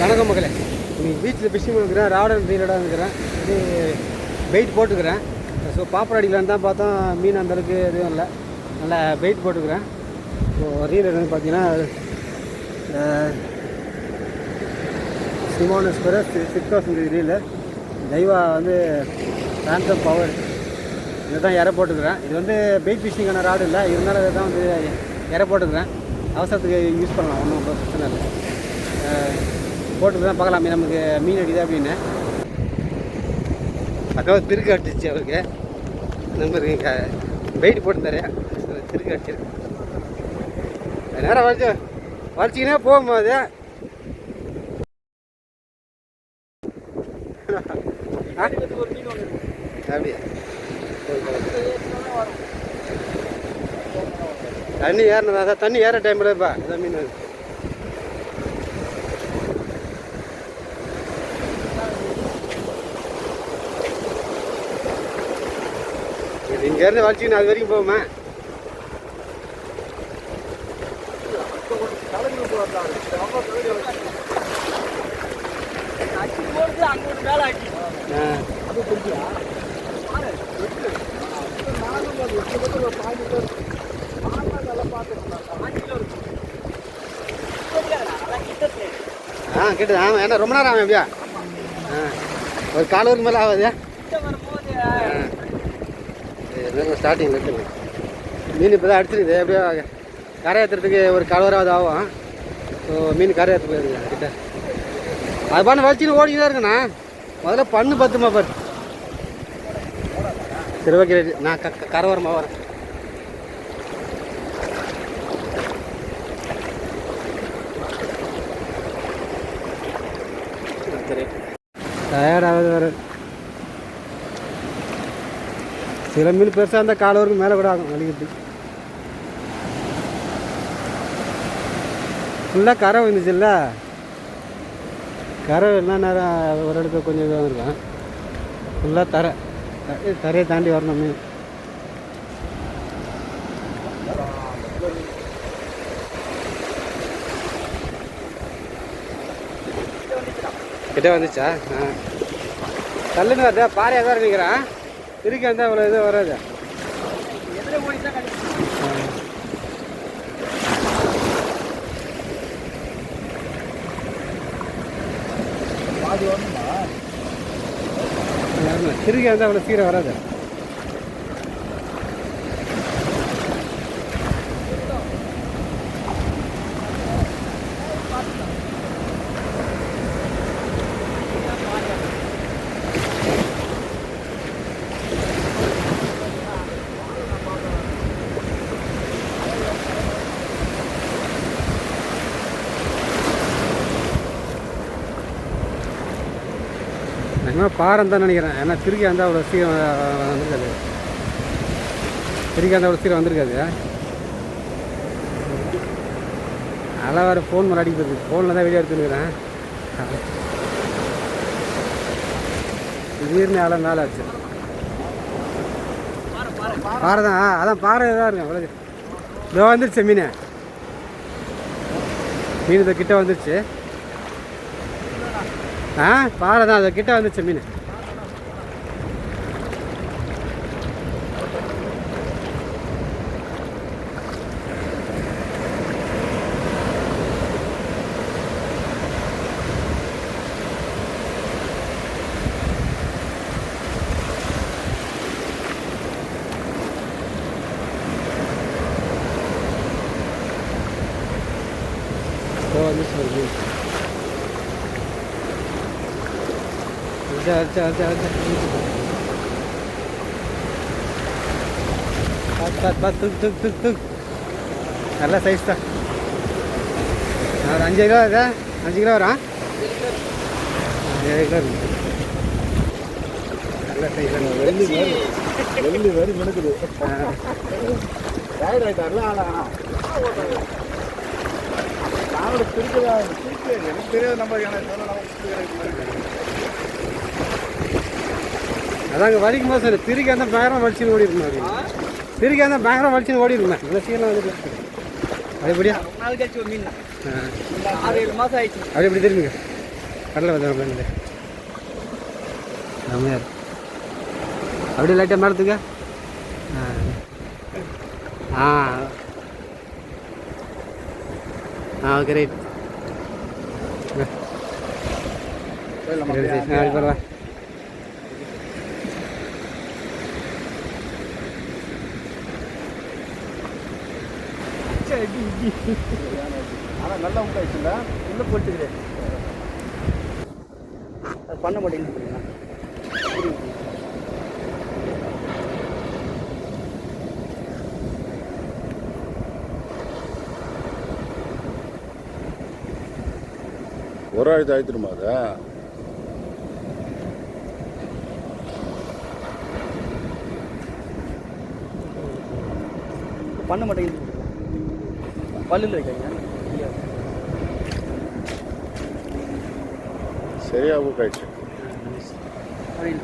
வணக்கம் மகளே இன்னைக்கு பீச்சில் ஃபிஷிங் பண்ணுறேன் ராடன் ரீலடாக இருக்கிறேன் இது வெயிட் போட்டுக்கிறேன். ஸோ பாப்பர் அடிக்கலான்னு தான் பார்த்தோம். மீன் அந்தளவுக்கு எதுவும் இல்லை. நல்லா வெயிட் போட்டுக்கிறேன். ஸோ ரீல் என்னன்னு பார்த்தீங்கன்னா சிமோனஸ் பெற சிக்ஸ் தௌசண்ட் ரீலு தெய்வா வந்து சாம்சங் பவர் இதை தான் இற போட்டுக்கிறேன். இது வந்து பெயிட் ஃபிஷிங்கான ராடு இல்லை. இருந்தாலும் இதை தான் வந்து இற போட்டுக்கிறேன். அவசரத்துக்கு யூஸ் பண்ணலாம். ஒன்றும் பிரச்சனை இல்லை. போட்டு தான் பார்க்கலாமே. நமக்கு மீன் அடிக்குது அப்படின்னு. அக்காவை திருக்கு அடிச்சிச்சு அவருக்கு. நம்பருக்கு வெயிட் போட்டு திருக்கு அடிச்சிருக்கு நேரம் வரைச்சு வரைச்சிக்கினே போகும்போது ஆ? அப்படியா? தண்ணி ஏறினதா? தண்ணி ஏற டைமில் இப்போ மீன் இங்கேருந்து வலிச்சிக்கின்னு அது வரைக்கும் போகுமா ஆ. ஆ கிட்ட ஆமாம் ஏன்னா ரொம்ப நேரம் ஆகும் எப்படியா ஆ. ஒரு காலூருக்கு மேலே ஆகுது ஸ்டார்டிங் இருக்குங்க மீன் இப்போ தான் அடிச்சிருக்குது. எப்படியோ கரை ஏற்றுறதுக்கு ஒரு கலவராவது ஆகும். ஸோ மீன் கரை ஏற்ற போயிருங்க கிட்ட அது பண்ண வச்சுன்னு ஓடிக்கிட்டு தான் இருக்கேண்ணா. முதல்ல பண்ணு பத்துமா பாரு. சரி ஓகே நான் க க- கரவரமாக வரேன். சரி வரேன் வேறு சில மீன் பெருசாக இருந்தால் காலை வரைக்கும் மேலே கூட ஆகும் வலிக்கிட்டு ஃபுல்லாக கரை வந்துச்சுல்ல கரை என்ன நேரம் ஒரு இடத்துல கொஞ்சம் இதாக இருக்கும். ஃபுல்லாக தரை. தரையை தாண்டி வரணும் மீன். கிட்டே வந்துச்சா? ஆ. தள்ளுன்னு வருதா. பாறையாக தான் நிற்கிறேன் திருக்கி வந்தால் அவ்வளோ இது வராது. திருக்கி வந்தால் அவ்வளோ சீக்கிரம் வராது. என்ன பாரம் தான் நினைக்கிறேன். ஏன்னா திருக்கி வந்தால் அவ்வளோ சீக்கிரம் வந்திருக்காது. திருக்கி வந்தால் அவ்வளோ சீக்கிரம் வந்திருக்காது. அதெல்லாம் வேறு ஃபோன் மேலே அடிக்கிறது ஃபோனில் தான் வெளியே எடுத்துருக்கிறேன் திடீர்னு அலை மேலே ஆச்சு. பாறை தான் ஆ, அதான் பாறை தான் இருக்கும். அவ்வளோ இதோ வந்துருச்சு மீன். மீன் இதோ கிட்டே வந்துருச்சு. ஆ பாறை தான் அது கிட்ட வந்துச்சு மீன் ஓ வந்துச்சு ஒரு மீன் அடிச்சா அடிச்சா அடிச்சா அடிச்சா. பார்த்து பார்த்து பார்த்து தூக்கு தூக்கு தூக்கு தூக்கு நல்ல சைஸ் தான். ஒரு அஞ்சு கிலோ இதா அஞ்சு கிலோ வரும் ஏழு கிலோ இருக்கு. நல்ல சைஸ் வெள்ளி மாதிரி வெள்ளி மாதிரி மினுக்குது. டயர்ட் நாங்களோட திருக்கதா திருக்கு எனக்கு தெரியாது நம்ம எனக்கு அதாங்க வலிக்கும் போது சார் திருக்கி அந்த பயங்கரம் வலிச்சுன்னு ஓடி இருக்கணும் அப்படின்னு திருக்கி அந்த பயங்கரம் வலிச்சுன்னு ஓடி இருக்கணும் ஆறு ஏழு மாசம் ஆயிடுச்சு. அப்படி இப்படி திரும்பிங்க. கடலை வதங்க பிளான் செம்மையாக அப்படியே லைட்டாக மேலத்துக்கு ஆ. ஆ. ஓகே ரைட் சரி அப்படியே? ஆனா நல்லா உண்டாயிடுச்சுல்ல உள்ள போட்டுக்கிறேன் அது பண்ண மாட்டேங்குது ஒரு ஆயிரத்தி ஆயிரத்துமா அது? பண்ண மாட்டேங்குது. பல்லில் இருக்காங்க. சரியா ஊக்காயிடுச்சு. அப்படின்னு